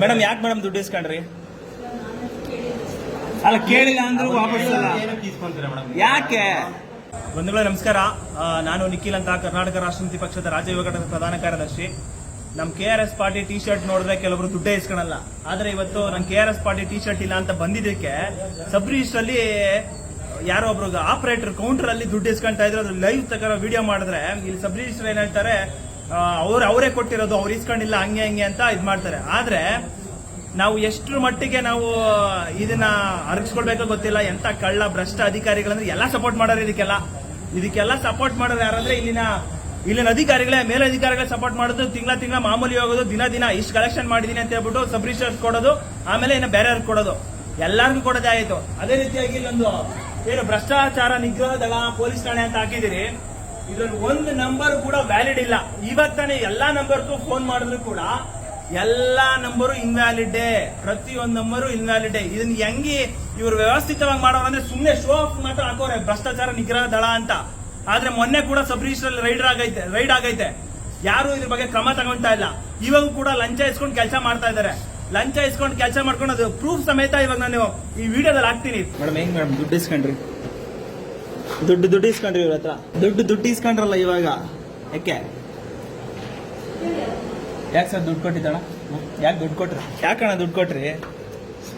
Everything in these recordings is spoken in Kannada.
ಮೇಡಮ್, ಯಾಕೆ ಮೇಡಮ್ ದುಡ್ಡು ಇಸ್ಕೊಂಡ್ರಿ? ಅಲ್ಲ, ಕೇಳಿಲ್ಲ ಅಂದ್ರೆ ವಾಪಸ್ ಯಾಕೆ? ಬಂಧುಗಳ, ನಮಸ್ಕಾರ. ನಾನು ನಿಖಿಲ್ ಅಂತ ಕರ್ನಾಟಕ ರಾಷ್ಟ್ರಪತಿ ಪಕ್ಷದ ರಾಜ್ಯ ಯುವ ಪ್ರಧಾನ ಕಾರ್ಯದರ್ಶಿ. ನಮ್ K R S party T shirt ನೋಡಿದ್ರೆ ಕೆಲವರು ದುಡ್ಡೇ ಇಸ್ಕೊಳಲ್ಲ. ಆದ್ರೆ ಇವತ್ತು ನನ್ K R S party T shirt ಇಲ್ಲ ಅಂತ ಬಂದಿದ್ದಕ್ಕೆ ಸಬ್ ರಿಜಿಸ್ಟರ್ ಅಲ್ಲಿ ಯಾರೋ ಒಬ್ರು ಆಪರೇಟರ್ ಕೌಂಟರ್ ಅಲ್ಲಿ ದುಡ್ಡು ಇಸ್ಕೊಂತ ಇದ್ರು ಅದ್ರ ಲೈವ್ ತಗೋ ವಿಡಿಯೋ ಮಾಡಿದ್ರೆ ಇಲ್ಲಿ ಸಬ್ ರಿಜಿಸ್ಟರ್ ಏನ್ ಹೇಳ್ತಾರೆ ಅವ್ರು ಅವರೇ ಕೊಟ್ಟಿರೋದು, ಅವ್ರು ಇಸ್ಕೊಂಡಿಲ್ಲ ಹಂಗೆ ಹಂಗೆ ಅಂತ ಇದ್ ಮಾಡ್ತಾರೆ. ಆದ್ರೆ, ನಾವು ಎಷ್ಟರ ಮಟ್ಟಿಗೆ ನಾವು ಇದನ್ನ ಅರಗಿಸ್ಕೊಳ್ಬೇಕೋ ಗೊತ್ತಿಲ್ಲ. ಎಂತ ಕಳ್ಳ, ಭ್ರಷ್ಟ ಅಧಿಕಾರಿಗಳಂದ್ರೆ ಎಲ್ಲ ಸಪೋರ್ಟ್ ಮಾಡೋರು ಇದಕ್ಕೆಲ್ಲ. ಇದಕ್ಕೆಲ್ಲ ಸಪೋರ್ಟ್ ಮಾಡೋರು ಯಾರಂದ್ರೆ ಇಲ್ಲಿನ ಇಲ್ಲಿನ ಅಧಿಕಾರಿಗಳೇ, ಮೇಲಧಿಕಾರಿಗಳೇ ಸಪೋರ್ಟ್ ಮಾಡೋದು, ತಿಂಗಳ ತಿಂಗಳ ಮಾಮೂಲಿ ಹೋಗೋದು, ದಿನ ದಿನ ಇಷ್ಟು ಕಲೆಕ್ಷನ್ ಮಾಡಿದೀನಿ ಅಂತ ಹೇಳ್ಬಿಟ್ಟು ಸಬ್ ರಿಜಿಸ್ಟರ್ ಕೊಡೋದು, ಆಮೇಲೆ ಇನ್ನು ಬೇರೆಯವ್ರಿಗೆ ಕೊಡೋದು. ಎಲ್ಲಾರ್ಗೂ ಕೊಡೋದೇ ಆಯಿತು. ಅದೇ ರೀತಿಯಾಗಿ ಇಲ್ಲೊಂದು, ಏನು ಭ್ರಷ್ಟಾಚಾರ ನಿಗ್ರಹ ದಳ, ಪೊಲೀಸ್ ಠಾಣೆ ಅಂತ ಹಾಕಿದಿರಿ ಇದ್ರಲ್ಲಿ ಒಂದು ನಂಬರ್ ಕೂಡ ವ್ಯಾಲಿಡ್ ಇಲ್ಲ. ಇವತ್ತಾನೆ ಎಲ್ಲಾ ನಂಬರ್ಗೂ ಫೋನ್ ಮಾಡಿದ್ರು ಕೂಡ ಎಲ್ಲಾ ನಂಬರು ಇನ್ವ್ಯಾಲಿಡೇ ಪ್ರತಿಯೊಂದು ನಂಬರು ಇನ್ವ್ಯಾಲಿಡೇ ಇದನ್ನ ಹೆಂಗೆ ಇವರು ವ್ಯವಸ್ಥಿತವಾಗಿ ಮಾಡೋರು ಅಂದ್ರೆ ಸುಮ್ನೆ ಶೋ ಆಫ್ ಮಾತ್ರ ಹಾಕೋರೆ. ಭ್ರಷ್ಟಾಚಾರ, ನಿಗ್ರಹ ದಳ ಅಂತ. ಆದ್ರೆ ಮೊನ್ನೆ ಕೂಡ ಸಬ್ ರಿಜಿಸ್ಟರ್ ರೈಡರ್ ಆಗೈತೆ, ರೈಡ್ ಆಗೈತೆ. ಯಾರು ಇದ್ರ ಬಗ್ಗೆ ಕ್ರಮ ತಗೊಂತಾ ಇಲ್ಲ. ಇವಾಗ ಕೂಡ ಲಂಚ ಇಸ್ಕೊಂಡು ಕೆಲಸ ಮಾಡ್ತಾ ಇದಾರೆ ಲಂಚ ಇಸ್ಕೊಂಡು ಕೆಲಸ ಮಾಡ್ಕೊಂಡು ಅದು ಪ್ರೂಫ್ ಸಮೇತ ಇವಾಗ ನಾನು ಈ ವಿಡಿಯೋದಲ್ಲಿ ಹಾಕ್ತೀನಿ. ಮೇಡಮ್ ಹೆಂಗ್ ಮೇಡಮ್ ದುಡ್ಡು ಇಸ್ಕೊಂಡ್ರಿ. ದುಡ್ಡು ದುಡ್ಡು ಇಸ್ಕೊಂಡ್ರಿ ಇವ್ರ ಹತ್ರ. ದುಡ್ಡು ದುಡ್ಡು ಇಸ್ಕೊಂಡ್ರಲ್ಲ ಇವಾಗ. ಯಾಕೆ? ಯಾಕೆ ಸರ್ ದುಡ್ಡು ಕೊಟ್ಟಿದ್ದಣ ಯಾಕೆ ದುಡ್ಡು ಕೊಟ್ರಿ? ಯಾಕಣ್ಣ ದುಡ್ಡು ಕೊಟ್ರಿ?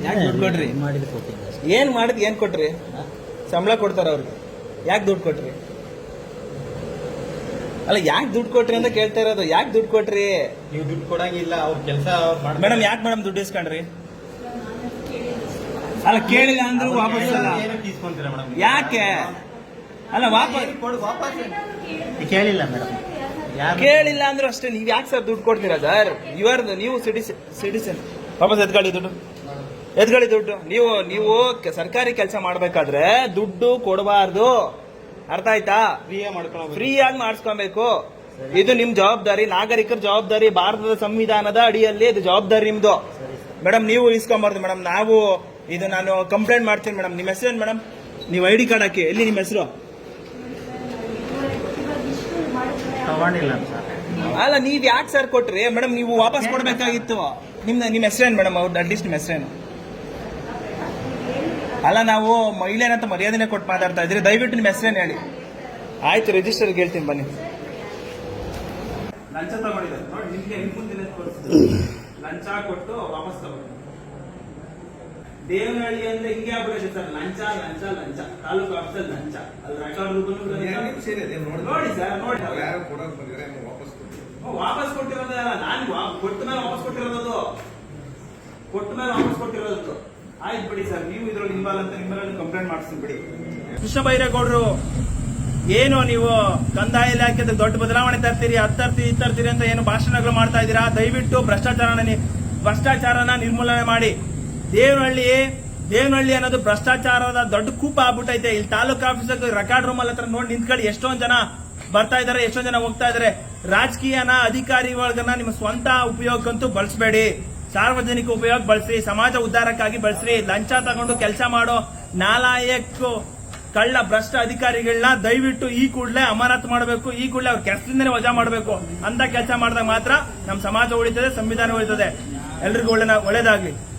ಯಾಕೆ ದುಡ್ಡು ಕೊಟ್ರಿ? ಮಾಡಿದ ಏನ್ ಮಾಡಿದ್ ಏನ್ ಕೊಟ್ರಿ? ಸಂಬಳ ಕೊಡ್ತಾರ ಅವ್ರಿಗೆ. ಯಾಕೆ ದುಡ್ಡು ಕೊಟ್ರಿ? ಅಲ್ಲ ಯಾಕೆ ದುಡ್ಡು ಕೊಟ್ರಿ ಅಂತ ಕೇಳ್ತಾ ಇರೋದು. ಯಾಕೆ ದುಡ್ಡು ಕೊಟ್ರಿ? ನೀವು ದುಡ್ಡು ಕೊಡಂಗಿಲ್ಲ ಅವ್ರ ಕೆಲಸ ಮೇಡಮ್ ಯಾಕೆ ಮೇಡಮ್ ದುಡ್ಡು ಇಸ್ಕೊಂಡ್ರಿ? ಅಲ್ಲ ಕೇಳಿಲ್ಲ ಅಂದ್ರೆ ವಾಪಸ್ ಅಲ್ಲ ಯಾಕೆ? ಅಲ್ಲ ವಾಪಸ್. ವಾಪಸ್ ಕೇಳಿಲ್ಲ ಮೇಡಮ್. ಕೇಳಿಲ್ಲ ಅಂದ್ರೆ ಅಷ್ಟೇ ನೀವ್ ಯಾಕೆ ಸರ್ ದುಡ್ಡು ಕೊಡ್ತೀರಾ ಸರ್? ಇವರ್ ನೀವು ಸಿಟಿಸನ್ ಸಿಟಿಸನ್ ವಾಪಸ್ ಎತ್ಕೊಳ್ಳಿ ದುಡ್ಡು. ಎತ್ಕೊಳ್ಳಿ ದುಡ್ಡು. ನೀವು ನೀವು ಸರ್ಕಾರಿ ಕೆಲಸ ಮಾಡ್ಬೇಕಾದ್ರೆ ದುಡ್ಡು ಕೊಡಬಾರ್ದು. ಅರ್ಥ ಆಯ್ತಾ? ಫ್ರೀ ಆಗಿ ಮಾಡಿಸ್ಕೊಬೇಕು. ಇದು ನಿಮ್ ಜವಾಬ್ದಾರಿ ನಾಗರಿಕರ ಜವಾಬ್ದಾರಿ ಭಾರತದ ಸಂವಿಧಾನದ ಅಡಿಯಲ್ಲಿ ಇದು ಜವಾಬ್ದಾರಿ ನಿಮ್ದು. ಮೇಡಮ್ ನೀವು ಇಸ್ಕೊಂಬಾರ್ದು ಮೇಡಮ್. ನಾವು ಇದು ನಾನು ಕಂಪ್ಲೇಂಟ್ ಮಾಡ್ತೀನಿ ಮೇಡಮ್. ನಿಮ್ಮ ಹೆಸರೇನು ಮೇಡಮ್? ನೀವು ಐ ಡಿ ಕಾರ್ಡ್ ಹಾಕಿ ಎಲ್ಲಿ ನಿಮ್ಮ ಹೆಸರು? ತಗೊಂಡಿಲ್ಲ ಸರ್ ಅಲ್ಲ ನೀವ್ ಯಾಕೆ ಸರ್ ಕೊಟ್ರಿ? ಮೇಡಮ್ ನೀವು ವಾಪಸ್ ಕೊಡ್ಬೇಕಾಗಿತ್ತು. ನಿಮ್ ನಿಮ್ಮ ಹೆಸರೇನು ಮೇಡಮ್? ಅವ್ರದ್ದು ಅಟ್ಲೀಸ್ಟ್ ನಿಮ್ಮ ಹೆಸರೇನು? ಅಲ್ಲ ನಾವು ಮಹಿಳೆನಂತ ಮರ್ಯಾದನೆ ಕೊಟ್ಟು ಮಾತಾಡ್ತಾ ಇದ್ರಿ ದಯವಿಟ್ಟು ನಿಮ್ಮ ಹೆಸರೇನು ಹೇಳಿ. ಆಯ್ತು ರಿಜಿಸ್ಟರ್ಗೆ ಹೇಳ್ತೀನಿ ಬನ್ನಿ. ಲಂಚ ತಗೊಂಡಿದ್ದಾರೆ. ನೋಡಿ ನಿಮಗೆ ಲಂಚ ಕೊಟ್ಟು ವಾಪಸ್ ತಗೊಂಡು ದೇವನಹಳ್ಳಿ ಅಂದ್ರೆ ಹಿಂಗೆ ಆಗ್ಬಿಟ್ಟಿದೆ ಸರ್. ಲಂಚ ಲಂಚ ಲಂಚ. ತಾಲೂಕು ಆಫೀಸಲ್ಲಿ ಲಂಚ. ಅಲ್ಲಿ ರೆಕಾರ್ಡ್ ನೋಡಿ ಸರ್ ನೋಡಿ. ಯಾರು ಕೊಡೋದು ಬಂದಿದ್ರೆ ವಾಪಸ್ ಕೊಟ್ಟಿರೋದಲ್ಲ ಓ, ವಾಪಸ್ ಕೊಟ್ಟಿರೋದೇ ನಾನು ಕೊಟ್ಟ ಮೇಲೆ ವಾಪಸ್ ಕೊಟ್ಟಿರೋದು ಕೊಟ್ಟ ಮೇಲೆ ವಾಪಸ್ ಕೊಟ್ಟಿರೋದು ಆಯ್ತು ಬಿಡಿ ಸರ್. ನೀವು ಇದ್ರಲ್ಲಿ ಇನ್ವಾಲ್ವ್ ಅಂತ ನಿಮ್ಮಲ್ಲಿ ಕಂಪ್ಲೇಂಟ್ ಮಾಡಿಸ್ತೀನಿ ಬಿಡಿ. ಕೃಷ್ಣ ಬೈರೇಗೌಡರು ಏನು ನೀವು ಕಂದಾಯ ಇಲಾಖೆಯಿಂದ ದೊಡ್ಡ ಬದಲಾವಣೆ ತರ್ತೀರಿ ಹತ್ತರ್ತಿ ಇತ್ತರ್ತೀರಿ ಇದ್ ತರ್ತೀರಿ ಅಂತ ಏನು ಭಾಷಣಗಳು ಮಾಡ್ತಾ ಇದ್ದೀರಾ? ದಯವಿಟ್ಟು ಭ್ರಷ್ಟಾಚಾರನ ನಿ- ಭ್ರಷ್ಟಾಚಾರನ ನಿರ್ಮೂಲನೆ ಮಾಡಿ. ದೇವನಹಳ್ಳಿ ದೇವನಹಳ್ಳಿ ಅನ್ನೋದು ಭ್ರಷ್ಟಾಚಾರದ ದೊಡ್ಡ ಕೂಪ ಆಗ್ಬಿಟ್ಟೈತೆ. ಇಲ್ಲಿ ತಾಲೂಕು ಆಫೀಸ್ ರೆಕಾರ್ಡ್ ರೂಮ್ ಅಲ್ಲಿ ಹತ್ರ ನೋಡಿ ನಿಂತ್ಕೊಳ್ಳಿ. ಎಷ್ಟೊಂದ್ ಜನ ಬರ್ತಾ ಇದಾರೆ, ಎಷ್ಟೊಂದ್ ಜನ ಹೋಗ್ತಾ ಇದಾರೆ. ರಾಜಕೀಯನ ಅಧಿಕಾರಿಗಳನ್ನ ನಿಮ್ಮ ಸ್ವಂತ ಉಪಯೋಗಕ್ಕಂತೂ ಬಳಸಬೇಡಿ. ಸಾರ್ವಜನಿಕ ಉಪಯೋಗ ಬಳಸ್ರಿ, ಸಮಾಜ ಉದ್ಧಾರಕ್ಕಾಗಿ ಬಳಸ್ರಿ. ಲಂಚ ತಗೊಂಡು ಕೆಲಸ ಮಾಡೋ ನಾಲಾಯಕ್ ಕಳ್ಳ ಭ್ರಷ್ಟ ಅಧಿಕಾರಿಗಳನ್ನ ದಯವಿಟ್ಟು ಈ ಕೂಡಲೇ ಅಮಾನತ್ ಮಾಡಬೇಕು. ಈ ಕೂಡಲೇ ಅವ್ರ ಕೆಲಸದಿಂದನೇ ವಜಾ ಮಾಡಬೇಕು. ಅಂತ ಕೆಲಸ ಮಾಡಿದಾಗ ಮಾತ್ರ ನಮ್ಮ ಸಮಾಜ ಉಳಿತದೆ, ಸಂವಿಧಾನ ಉಳಿತದೆ. ಎಲ್ರಿಗೂ ಒಳ್ಳೆ ಒಳ್ಳೇದಾಗ್ಲಿ.